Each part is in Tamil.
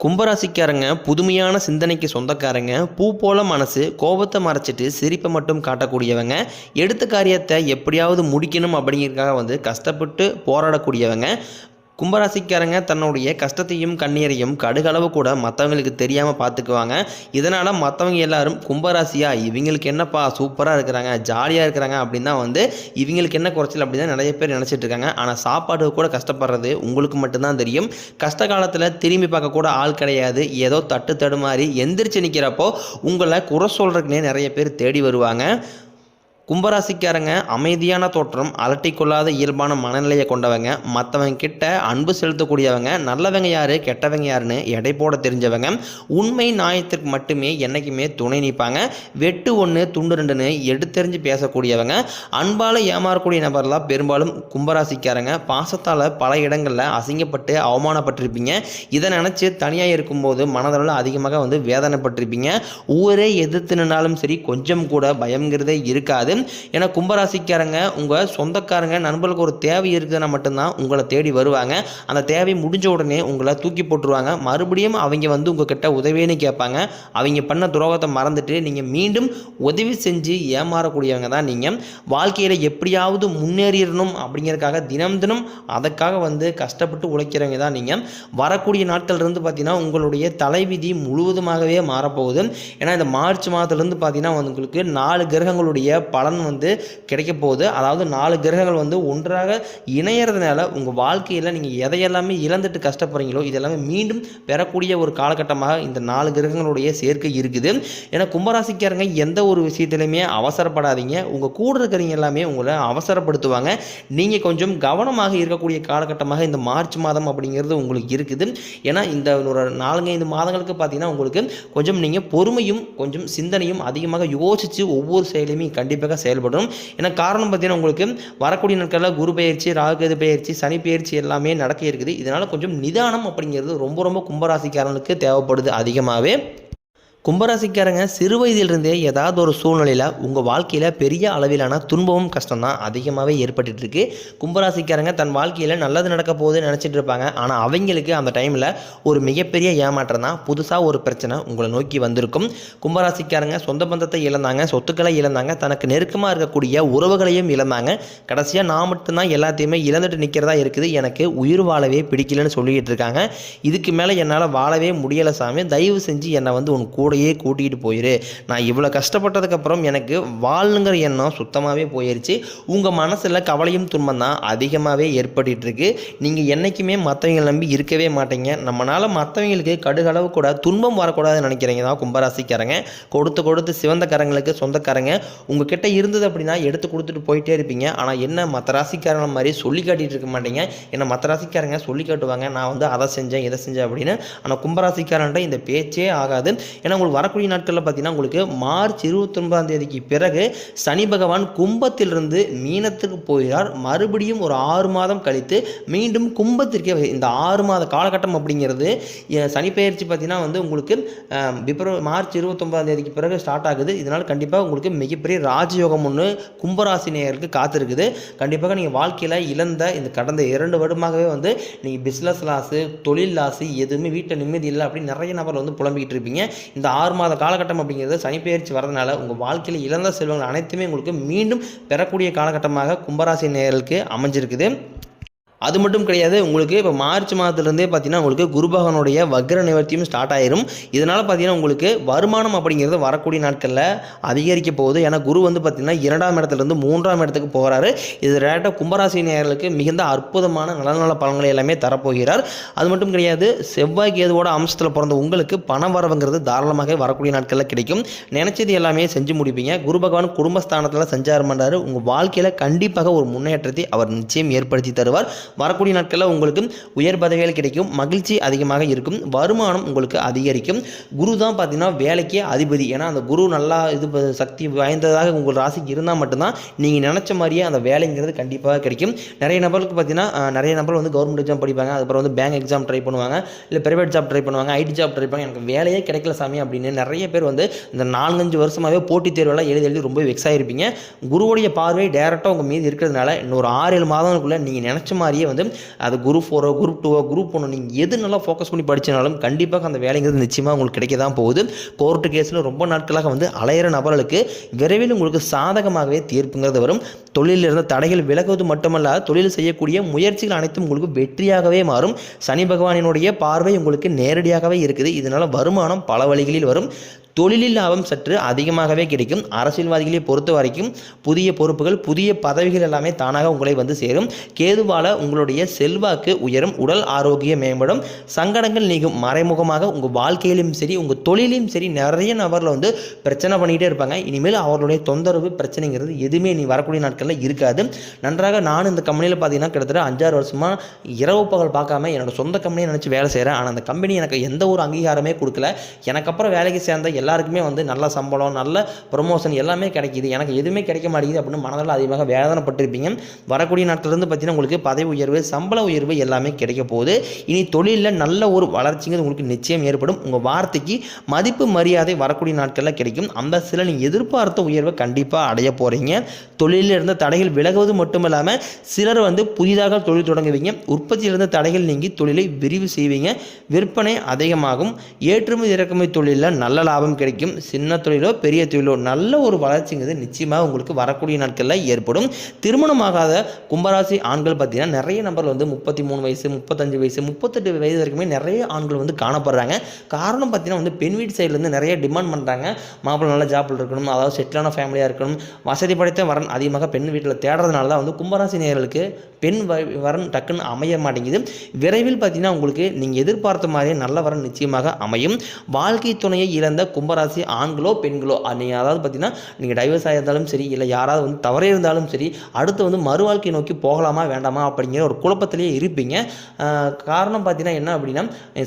கும்பராசிக்காரங்க புதுமையான சிந்தனைக்கு சொந்தக்காரங்க பூ போல மனசு கோபத்தை மறைச்சிட்டு சிரிப்பை மட்டும் காட்டக்கூடியவங்க எடுத்த காரியத்தை எப்படியாவது முடிக்கணும் அப்படிங்கிறதுக்காக வந்து கஷ்டப்பட்டு போராடக்கூடியவங்க. கும்பராசிக்காரங்க தன்னுடைய கஷ்டத்தையும் கண்ணீரையும் கடுகளவு கூட மற்றவங்களுக்கு தெரியாமல் பார்த்துக்குவாங்க இதனால் மற்றவங்க எல்லாரும் கும்பராசியா இவங்களுக்கு என்னப்பா சூப்பராக இருக்கிறாங்க ஜாலியாக இருக்கிறாங்க அப்படின்னு தான் வந்து இவங்களுக்கு என்ன குறைச்சல் அப்படின்னு நிறைய பேர் நினச்சிட்டு இருக்காங்க. ஆனால் சாப்பாடு கூட கஷ்டப்படுறது உங்களுக்கு மட்டும்தான் தெரியும். கஷ்ட காலத்தில் திரும்பி பார்க்க கூட ஆள் கிடையாது. ஏதோ தட்டு தடுமாறி எந்திரிச்சு நிற்கிறப்போ உங்களை குறை சொல்கிறதுக்குனே நிறைய பேர் தேடி வருவாங்க. கும்பராசிக்காரங்க அமைதியான தோற்றம் அலட்டிக்கொள்ளாத இயல்பான மனநிலையை கொண்டவங்க மற்றவங்க கிட்ட அன்பு செலுத்தக்கூடியவங்க நல்லவங்க யாரு கெட்டவங்க யாருன்னு எடை போட தெரிஞ்சவங்க உண்மை நியாயத்திற்கு மட்டுமே என்றைக்குமே துணை நிற்பாங்க. வெட்டு ஒன்று துண்டு ரெண்டுன்னு எடுத்தெறிஞ்சு பேசக்கூடியவங்க அன்பால் ஏமாறக்கூடிய நபர்லாம் பெரும்பாலும் கும்பராசிக்காரங்க. பாசத்தால் பல இடங்களில் அசிங்கப்பட்டு அவமானப்பட்டிருப்பீங்க. இதை நினச்சி தனியாக இருக்கும்போது மனதளவில் அதிகமாக வந்து வேதனைப்பட்டிருப்பீங்க. ஊரே எதிர்த்து நின்னாலும் சரி கொஞ்சம் கூட பயங்கிறதே இருக்காது. ஏன்னா கும்பராசிக்காரங்க உங்கள் சொந்தக்காரங்க நண்பர்களுக்கு ஒரு தேவை இருக்குதுன்னா மட்டும்தான் உங்களை தேடி வருவாங்க. அந்த தேவை முடிஞ்ச உடனே உங்களை தூக்கி போட்டுருவாங்க. மறுபடியும் அவங்க வந்து உங்ககிட்ட உதவின்னு கேட்பாங்க. அவங்க பண்ண துரோகத்தை மறந்துட்டு நீங்கள் மீண்டும் உதவி செஞ்சு ஏமாறக்கூடியவங்க தான் நீங்கள் வாழ்க்கையில் எப்படியாவது முன்னேறிடணும் அப்படிங்கிறதுக்காக தினம் தினம் அதுக்காக வந்து கஷ்டப்பட்டு உழைக்கிறவங்க தான் நீங்கள் வரக்கூடிய நாட்கள் இருந்து பார்த்தீங்கன்னா உங்களுடைய தலைவிதி முழுவதுமாகவே மாறப்போகுது. ஏன்னா இந்த மார்ச் மாதத்துலேருந்து பார்த்தீங்கன்னா உங்களுக்கு நாலு கிரகங்களுடைய பல பலன் வந்து கிடைக்க போகுது. அதாவது நாலு கிரகங்கள் வந்து ஒன்றாக இணையறதுனால உங்கள் வாழ்க்கையில் நீங்கள் எதையெல்லாமே இழந்துட்டு கஷ்டப்படுறீங்களோ இதெல்லாமே மீண்டும் பெறக்கூடிய ஒரு காலகட்டமாக இந்த நாலு கிரகங்களுடைய சேர்க்கை இருக்குது. ஏன்னா கும்பராசிக்காரங்க எந்த ஒரு விஷயத்துலையுமே அவசரப்படாதீங்க. உங்கள் கூட இருக்கிறவங்க எல்லாமே உங்களை அவசரப்படுத்துவாங்க. நீங்கள் கொஞ்சம் கவனமாக இருக்கக்கூடிய காலகட்டமாக இந்த மார்ச் மாதம் அப்படிங்கிறது உங்களுக்கு இருக்குது. ஏன்னா இந்த ஒரு நான்கு ஐந்து மாதங்களுக்கு பார்த்தீங்கன்னா உங்களுக்கு கொஞ்சம் நீங்கள் பொறுமையும் கொஞ்சம் சிந்தனையும் அதிகமாக யோசித்து ஒவ்வொரு செயலையுமே கண்டிப்பாக செயல்படும். ஏன்னா காரணம் பார்த்தீங்கன்னா உங்களுக்கு வரக்கூடிய நாட்களில் குரு பயிற்சி ராகுகது பயிற்சி சனி பயிற்சி எல்லாமே நடக்க இருக்குது. இதனால் கொஞ்சம் நிதானம் அப்படிங்கிறது ரொம்ப ரொம்ப கும்பராசிக்காரனுக்கு தேவைப்படுது அதிகமாகவே கும்பராசிக்காரங்க சிறு வயதிலிருந்தே ஏதாவது ஒரு சூழ்நிலையில் உங்கள் வாழ்க்கையில் பெரிய அளவிலான துன்பமும் கஷ்டம் தான் அதிகமாகவே ஏற்பட்டுட்டு இருக்கு. கும்பராசிக்காரங்க தன் வாழ்க்கையில் நல்லது நடக்க போகுதுன்னு நினச்சிட்டு இருப்பாங்க. ஆனால் அவங்களுக்கு அந்த டைமில் ஒரு மிகப்பெரிய ஏமாற்றம் தான் புதுசாக ஒரு பிரச்சனை உங்களை நோக்கி வந்திருக்கும். கும்பராசிக்காரங்க சொந்த பந்தத்தை இழந்தாங்க சொத்துக்களை இழந்தாங்க தனக்கு நெருக்கமாக இருக்கக்கூடிய உறவுகளையும் இழந்தாங்க. கடைசியாக நான் மட்டும்தான் எல்லாத்தையுமே இழந்துட்டு நிற்கிறதா இருக்குது. எனக்கு உயிர் வாழவே பிடிக்கலன்னு சொல்லிக்கிட்டு இருக்காங்க. இதுக்கு மேலே என்னால் வாழவே முடியலை சாமி. தயவு செஞ்சு என்னை வந்து உன் கூட கூடையே கூட்டிகிட்டு போயிரு. நான் இவ்வளோ கஷ்டப்பட்டதுக்கப்புறம் எனக்கு வாழ்னுங்கிற எண்ணம் சுத்தமாகவே போயிருச்சு. உங்கள் மனசில் கவலையும் துன்பம் தான் அதிகமாகவே ஏற்பட்டுருக்கு நீங்கள் என்றைக்குமே மற்றவங்களை நம்பி இருக்கவே மாட்டீங்க. நம்மளால் மற்றவங்களுக்கு கடுகளவு கூட துன்பம் வரக்கூடாதுன்னு நினைக்கிறீங்க. தான் கும்பராசிக்காரங்க. கொடுத்து கொடுத்து சிவந்த கரங்களுக்கு சொந்தக்காரங்க. உங்ககிட்ட இருந்தது அப்படின்னா எடுத்து கொடுத்துட்டு போயிட்டே இருப்பீங்க. ஆனால் என்ன மற்ற ராசிக்காரங்க மாதிரி சொல்லி காட்டிகிட்டு இருக்க மாட்டீங்க. ஏன்னா மற்ற ராசிக்காரங்க சொல்லி காட்டுவாங்க. நான் வந்து அதை செஞ்சேன் இதை செஞ்சேன் அப்படின்னு. ஆனால் கும்பராசிக்காரன்ட்ட இந்த பேச்சே ஆகாது. ஏன்னா உங்களுக்கு வரக்கூடிய நாட்களில் பார்த்தீங்கன்னா உங்களுக்கு மார்ச் இருபத்தொன்பதாம் தேதிக்கு பிறகு சனி பகவான் கும்பத்திலிருந்து மீனத்துக்கு போகிறார். மறுபடியும் ஒரு ஆறு மாதம் கழித்து மீண்டும் கும்பத்திற்கே இந்த ஆறு மாத காலகட்டம் அப்படிங்கிறது சனி பயிற்சி பார்த்தீங்கன்னா வந்து உங்களுக்கு பிப்ரவரி மார்ச் இருபத்தொன்பதாம் தேதிக்கு பிறகு ஸ்டார்ட் ஆகுது. இதனால் கண்டிப்பாக உங்களுக்கு மிகப்பெரிய ராஜயோகம் ஒன்று கும்பராசி நேயருக்கு காத்திருக்குது. கண்டிப்பாக நீங்கள் வாழ்க்கையில் இழந்த இந்த கடந்த இரண்டு வருடமாகவே வந்து நீங்கள் பிஸ்னஸ் லாஸு தொழில் லாஸு எதுவுமே வீட்டில் நிம்மதி இல்லை அப்படின்னு நிறைய நபர் வந்து புலம்பிக்கிட்டு இருப்பீங்க. இந்த ஆறு மாத காலகட்டம் அப்படிங்கிறது சனிப்பெயர்ச்சி வரதுனால உங்கள் வாழ்க்கையில் இழந்த செல்வங்கள் அனைத்துமே உங்களுக்கு மீண்டும் பெறக்கூடிய காலகட்டமாக கும்பராசி நேர்களுக்கு அமைஞ்சிருக்குது. அது மட்டும் கிடையாது உங்களுக்கு இப்போ மார்ச் மாதத்துலேருந்தே பார்த்தீங்கன்னா உங்களுக்கு குருபகவனுடைய வக்ர நிவர்த்தியும் ஸ்டார்ட் ஆயிரும். இதனால் பார்த்தீங்கன்னா உங்களுக்கு வருமானம் அப்படிங்கிறது வரக்கூடிய நாட்களில் அதிகரிக்க போகுது. ஏன்னா குரு வந்து பார்த்தீங்கன்னா இரண்டாம் இடத்துலேருந்து மூன்றாம் இடத்துக்கு போகிறாரு இது டேரெக்டாக கும்பராசி நேர்களுக்கு மிகுந்த அற்புதமான நல்ல நல்ல பலன்களை எல்லாமே தரப்போகிறார். அது மட்டும் கிடையாது செவ்வாய் கேதுவோட அம்சத்தில் பிறந்த உங்களுக்கு பண வரவுங்கிறது தாராளமாக வரக்கூடிய நாட்களில் கிடைக்கும். நினச்சது எல்லாமே செஞ்சு முடிப்பீங்க. குரு பகவான் குடும்பஸ்தானத்தில் சஞ்சாரம் பண்ணுறாரு உங்கள் வாழ்க்கையில் கண்டிப்பாக ஒரு முன்னேற்றத்தை அவர் நிச்சயம் ஏற்படுத்தி தருவார். வரக்கூடிய நாட்களில் உங்களுக்கு உயர் பதவிகள் கிடைக்கும் மகிழ்ச்சி அதிகமாக இருக்கும் வருமானம் உங்களுக்கு அதிகரிக்கும். குரு தான் பார்த்தீங்கன்னா வேலைக்கே அதிபதி. ஏன்னா அந்த குரு நல்லா இது சக்தி வாய்ந்ததாக உங்கள் ராசிக்கு இருந்தால் மட்டும்தான் நீங்கள் நினச்ச மாதிரியே அந்த வேலைங்கிறது கண்டிப்பாக கிடைக்கும். நிறைய நபர்களுக்கு பார்த்தீங்கன்னா நிறைய நபர் வந்து கவர்மெண்ட் எக்ஸாம் படிப்பாங்க. அதுக்கப்புறம் வந்து பேங்க் எக்ஸாம் ட்ரை பண்ணுவாங்க. இல்லை பிரைவேட் ஜாப் ட்ரை பண்ணுவாங்க. ஐடி ஜாப் ட்ரை பண்ணுவாங்க. எனக்கு வேலையே கிடைக்கல சாமி அப்படின்னு நிறைய பேர் வந்து இந்த நாலஞ்சு வருஷமாகவே போட்டித் தேர்வெல்லாம் எழுதி எழுதி ரொம்ப வெக்ஸ் ஆகிருப்பீங்க குருவுடைய பார்வை டேரெக்டாக உங்கள் மீது இருக்கிறதுனால இன்னொரு ஆறு ஏழு மாதங்களுக்குள்ளே நீங்கள் நினச்ச மாதிரி மாதிரியே வந்து அது குரூப் ஃபோரோ குரூப் டூவோ குரூப் ஒன்று நீங்கள் எது நல்லா ஃபோக்கஸ் பண்ணி படித்தனாலும் கண்டிப்பாக அந்த வேலைங்கிறது நிச்சயமாக உங்களுக்கு கிடைக்க தான் போகுது கோர்ட்டு கேஸில் ரொம்ப நாட்களாக வந்து அலையிற நபர்களுக்கு விரைவில் உங்களுக்கு சாதகமாகவே தீர்ப்புங்கிறது வரும். தொழிலில் இருந்த தடைகள் விலகுவது மட்டுமல்ல தொழில் செய்யக்கூடிய முயற்சிகள் அனைத்தும் உங்களுக்கு வெற்றியாகவே மாறும். சனி பகவானினுடைய பார்வை உங்களுக்கு நேரடியாகவே இருக்குது. இதனால் வருமானம் பல வழிகளில் வரும். தொழிலில் லாபம் சற்று அதிகமாகவே கிடைக்கும். அரசியல்வாதிகளை பொறுத்த வரைக்கும் புதிய பொறுப்புகள் புதிய பதவிகள் எல்லாமே தானாக உங்களை வந்து சேரும். கேதுவால உங்களுடைய செல்வாக்கு உயரும் உடல் ஆரோக்கியம் மேம்படும். சங்கடங்கள் நீங்கும். மறைமுகமாக உங்கள் வாழ்க்கையிலும் சரி உங்கள் தொழிலையும் சரி நிறைய நபரில் வந்து பிரச்சனை பண்ணிகிட்டே இருப்பாங்க. இனிமேல் அவர்களுடைய தொந்தரவு பிரச்சனைங்கிறது எதுவுமே நீ வரக்கூடிய நாட்களில் இருக்காது. நன்றாக நான் இந்த கம்பெனியில் பார்த்தீங்கன்னா கிட்டத்தட்ட அஞ்சாறு வருஷமாக இரவு பகல் பார்க்காம என்னோட சொந்த கம்பெனியை நினச்சி வேலை செய்கிறேன் ஆனால் அந்த கம்பெனி எனக்கு எந்த ஒரு அங்கீகாரமே கொடுக்கல. எனக்கு அப்புறம் வேலைக்கு சேர்ந்த எல்லாருக்குமே வந்து நல்ல சம்பளம் நல்ல ப்ரொமோஷன் எல்லாமே கிடைக்கிது. எனக்கு எதுவுமே கிடைக்க மாட்டேங்குது அப்படின்னு மனதில் அதிகமாக வேதனைப்பட்டிருப்பீங்க. வரக்கூடிய நாட்கள்லேருந்து பார்த்தீங்கன்னா உங்களுக்கு பதவி உயர்வு சம்பள உயர்வு எல்லாமே கிடைக்க போகுது. இனி தொழிலில் நல்ல ஒரு வளர்ச்சிங்கிறது உங்களுக்கு நிச்சயம் ஏற்படும். உங்கள் வார்த்தைக்கு மதிப்பு மரியாதை வரக்கூடிய நாட்களில் கிடைக்கும். அந்த சில நீங்கள் எதிர்பார்த்த உயர்வை கண்டிப்பாக அடைய போகிறீங்க தொழிலில் இருந்த தடைகள் விலகுவது மட்டும் இல்லாமல் சிலர் வந்து புதிதாக தொழில் தொடங்குவீங்க. உற்பத்தியில் இருந்த தடைகள் நீங்கி தொழிலை விரிவு செய்வீங்க. விற்பனை அதிகமாகும். ஏற்றுமதி இறக்குமதி தொழிலில் நல்ல லாபம் கிடைக்கும். சின்ன தொழிலோ பெரிய தொழிலோ நல்ல ஒரு வளர்ச்சிங்கிறது நிச்சயமாக உங்களுக்கு வரக்கூடிய நாட்களில் ஏற்படும். திருமணமாகாத கும்பராசி ஆண்கள் பார்த்தீங்கன்னா நிறைய நம்பர் வந்து முப்பத்தி மூணு வயசு முப்பத்தஞ்சு வயசு முப்பத்தெட்டு வயது வரைக்குமே நிறைய ஆண்கள் வந்து காணப்படுறாங்க. காரணம் பார்த்தீங்கன்னா வந்து பெண் வீட்டு சைட்லேருந்து நிறைய டிமாண்ட் பண்ணுறாங்க மாப்பிள்ளை நல்ல ஜாப்பில் இருக்கணும் அதாவது செட்டிலான ஃபேமிலியாக இருக்கணும். வசதி படைத்த வரன் அதிகமாக பெண் வீட்டில் தேடுறதுனால தான் வந்து கும்பராசி நேர்களுக்கு பெண் வ- வரன் டக்குன்னு அமைய மாட்டேங்குது. விரைவில் பார்த்தீங்கன்னா உங்களுக்கு நீங்கள் எதிர்பார்த்த மாதிரியே நல்ல வரன் நிச்சயமாக அமையும். வாழ்க்கை துணையை இழந்த கும்பராசி ஆண்களோ பெண்களோ நீங்கள் அதாவது பார்த்தீங்கன்னா நீங்கள் டைவர்ஸ் ஆகியிருந்தாலும் சரி இல்லை யாராவது வந்து தவறே இருந்தாலும் சரி அடுத்து வந்து மறுவாழ்க்கை நோக்கி போகலாமா வேண்டாமா அப்படிங்கிற ஒரு குழப்பத்திலேயே இருப்பீங்க. காரணம் பார்த்தீங்கன்னா என்ன அப்படின்னா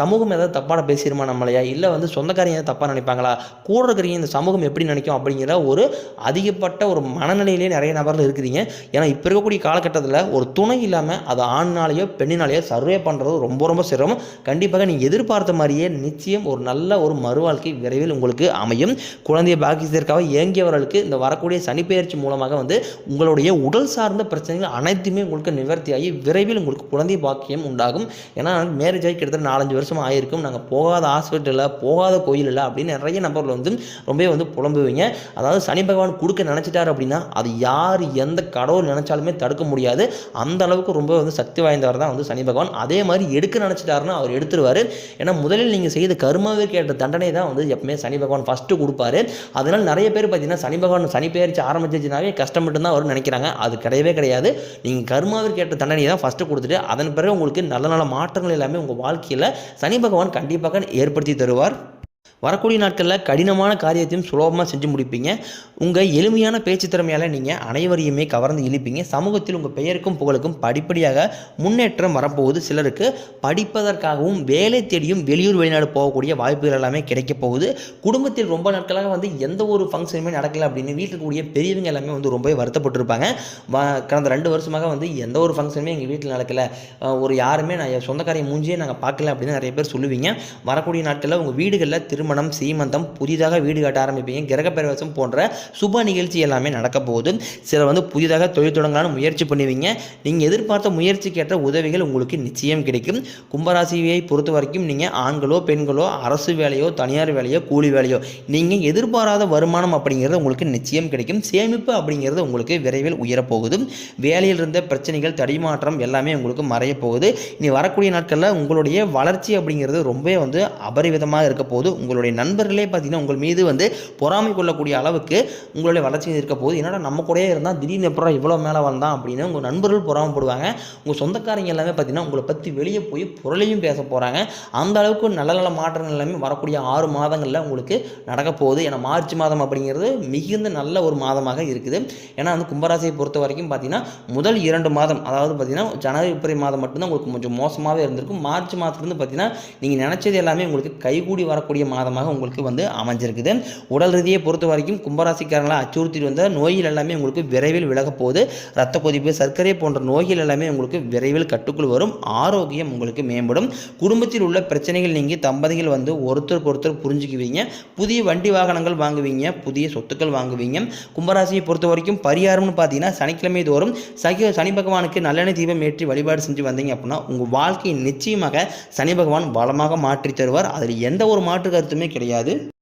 சமூகம் ஏதாவது தப்பான பேசிடுமா நம்மளையா? இல்லை வந்து சொந்தக்காரங்க ஏதாவது தப்பாக நினைப்பாங்களா? கூட இருக்கிறீங்க இந்த சமூகம் எப்படி நினைக்கும் அப்படிங்கிற ஒரு அதிகப்பட்ட ஒரு மனநிலையிலே நிறைய நபர்கள் இருக்கிறீங்க. ஏன்னா இப்போ இருக்கக்கூடிய காலகட்டத்தில் ஒரு துணை இல்லாமல் அது ஆண்னாலேயோ பெண்ணினாலேயோ சர்வே பண்ணுறது ரொம்ப ரொம்ப சிரமம். கண்டிப்பாக நீங்கள் எதிர்பார்த்த மாதிரியே நிச்சயம் ஒரு நல்ல ஒரு மறுவாழ்க்கை விரைவில் உங்களுக்கு அமையும். குழந்தைய பாக்கியத்திற்காக இயங்கியவர்களுக்கு இந்த வரக்கூடிய சனிப்பெயர்ச்சி மூலமாக வந்து உங்களுடைய உடல் சார்ந்த பிரச்சனைகள் அனைத்துமே உங்களுக்கு நிவர்த்தியாகி விரைவில் உங்களுக்கு குழந்தை பாக்கியம் உண்டாகும். ஏன்னா மேரேஜ் ஆகி கிட்டத்தட்ட நாலஞ்சு வருஷம் ஆயிருக்கும். நாங்கள் போகாத ஹாஸ்பிட்டலில் போகாத கோயில் இல்லை அப்படின்னு நிறைய நபர்கள் வந்து ரொம்பவே வந்து புலம்புவீங்க. அதாவது சனி பகவான் கொடுக்க நினச்சிட்டாரு அப்படின்னா அது யார் எந்த கடவுள் நினச்சாலுமே தடுக்க முடியாது. அந்த அளவுக்கு ரொம்ப வந்து சக்தி வாய்ந்தவர் தான் வந்து சனி பகவான். அதே மாதிரி எடுக்க நினச்சிட்டாருன்னா அவர் எடுத்துருவார். ஏன்னா முதலில் நீங்கள் செய்த கருமாவிற்கு ஏற்ற தண்டனை தான் வந்து எப்பவுமே சனி பகவான் ஃபஸ்ட்டு கொடுப்பாரு. அதனால் நிறைய பேர் பார்த்தீங்கன்னா சனி பகவான் சனி பெயர்ச்சி ஆரம்பிச்சிச்சுனாவே கஷ்டம் மட்டும்தான் வரும்னு நினைக்கிறாங்க. அது கிடையவே கிடையாது. நீங்கள் கர்மாவிற்கு ஏற்ற தண்டனையை தான் ஃபஸ்ட்டு கொடுத்துட்டு அதன் பிறகு உங்களுக்கு நல்ல நல்ல மாற்றங்கள் எல்லாமே உங்கள் வாழ்க்கையில் சனி பகவான் கண்டிப்பாக ஏற்படுத்தி தருவார். வரக்கூடிய நாட்களில் கடினமான காரியத்தையும் சுலபமாக செஞ்சு முடிப்பீங்க. உங்கள் எளிமையான பேச்சு திறமையால் நீங்கள் அனைவரையுமே கவர்ந்து இழுப்பீங்க. சமூகத்தில் உங்கள் பெயருக்கும் புகழுக்கும் படிப்படியாக முன்னேற்றம் வரப்போகுது சிலருக்கு. படிப்பதற்காகவும் வேலை தேடியும் வெளியூர் வெளிநாடு போகக்கூடிய வாய்ப்புகள் எல்லாமே கிடைக்க போகுது. குடும்பத்தில் ரொம்ப நாட்களாக வந்து எந்த ஒரு ஃபங்க்ஷனுமே நடக்கல அப்படின்னு வீட்டில் இருக்கக்கூடிய பெரியவங்க எல்லாமே வந்து ரொம்பவே வருத்தப்பட்டிருப்பாங்க. வ- கடந்த ரெண்டு வருஷமாக வந்து எந்த ஒரு ஃபங்க்ஷனுமே எங்கள் வீட்டில் நடக்கலை. ஒரு யாருமே நான் என் மூஞ்சியே நாங்கள் பார்க்கல அப்படின்னு நிறைய பேர் சொல்லுவீங்க. வரக்கூடிய நாட்களில் உங்கள் வீடுகளில் திருமணம் சீமந்தம் புதிதாக வீடு கட்ட ஆரம்பிப்பீங்க கிரகப்பிரவேசம் போன்ற சுப நிகழ்ச்சி எல்லாமே நடக்க போகுது. சிலர் வந்து புதிதாக தொழில் தொடங்கலாம்னு முயற்சி பண்ணுவீங்க. நீங்கள் எதிர்பார்த்த முயற்சிக்கேற்ற உதவிகள் உங்களுக்கு நிச்சயம் கிடைக்கும். கும்பராசியை பொறுத்த வரைக்கும் நீங்கள் ஆண்களோ பெண்களோ அரசு வேலையோ தனியார் வேலையோ கூலி வேலையோ நீங்கள் எதிர்பாராத வருமானம் அப்படிங்கிறது உங்களுக்கு நிச்சயம் கிடைக்கும். சேமிப்பு அப்படிங்கிறது உங்களுக்கு விரைவில் உயரப்போகுது. வேலையில் இருந்த பிரச்சனைகள் தடிமாற்றம் எல்லாமே உங்களுக்கு மறைய போகுது. இனி வரக்கூடிய நாட்களில் உங்களுடைய வளர்ச்சி அப்படிங்கிறது ரொம்பவே வந்து அபரிவிதமாக இருக்க போகுது. உங்களுடைய நண்பர்களே பார்த்தீங்கன்னா உங்கள் மீது வந்து பொறாமை கொள்ளக்கூடிய அளவுக்கு உங்களுடைய வளர்ச்சி இருக்க போது என்னடா நம்ம கூடயே இருந்தால் திடீர்னு எப்பறம் இவ்வளோ மேலே வந்தான் அப்படின்னு உங்கள் நண்பர்கள் பொறாமப்படுவாங்க. உங்கள் சொந்தக்காரங்க எல்லாமே பார்த்தீங்கன்னா உங்களை பற்றி வெளியே போய் பொருளையும் பேச போகிறாங்க அந்த அளவுக்கு நல்ல நல்ல மாற்றங்கள் எல்லாமே வரக்கூடிய ஆறு மாதங்களில் உங்களுக்கு நடக்க போகுது. ஏன்னா மார்ச் மாதம் அப்படிங்கிறது மிகுந்த நல்ல ஒரு மாதமாக இருக்குது. ஏன்னா வந்து கும்பராசியை பொறுத்த வரைக்கும் பார்த்தீங்கன்னா முதல் இரண்டு மாதம் அதாவது பார்த்தீங்கன்னா ஜனவரி பிப்ரவரி மாதம் மட்டும்தான் உங்களுக்கு கொஞ்சம் மோசமாகவே இருந்திருக்கும். மார்ச் மாதத்துலேருந்து பார்த்தீங்கன்னா நீங்கள் நினச்சது எல்லாமே உங்களுக்கு கைகூடி வரக்கூடிய மாதம் மாதமாக உங்களுக்கு வந்து அமைஞ்சிருக்குது. உடல் ரீதியை பொறுத்த வரைக்கும் கும்பராசிக்காரங்களை அச்சுறுத்திட்டு வந்த நோய்கள் எல்லாமே உங்களுக்கு விரைவில் விலகப் போகுது. ரத்த கொதிப்பு சர்க்கரை போன்ற நோய்கள் எல்லாமே உங்களுக்கு விரைவில் கட்டுக்குள் வரும். ஆரோக்கியம் உங்களுக்கு மேம்படும். குடும்பத்தில் உள்ள பிரச்சனைகள் நீங்கி தம்பதிகள் வந்து ஒருத்தருக்கு ஒருத்தர் புரிஞ்சுக்குவீங்க. புதிய வண்டி வாகனங்கள் வாங்குவீங்க. புதிய சொத்துக்கள் வாங்குவீங்க. கும்பராசியை பொறுத்த வரைக்கும் பரிகாரம்னு பார்த்தீங்கன்னா சனிக்கிழமை தோறும் சகி சனி பகவானுக்கு நல்லெண்ணெய் தீபம் ஏற்றி வழிபாடு செஞ்சு வந்தீங்க அப்படின்னா உங்கள் வாழ்க்கையை நிச்சயமாக சனி பகவான் பலமாக மாற்றி தருவார். அதில் எந்த ஒரு மாற்று கருத்துமே கிடையாது.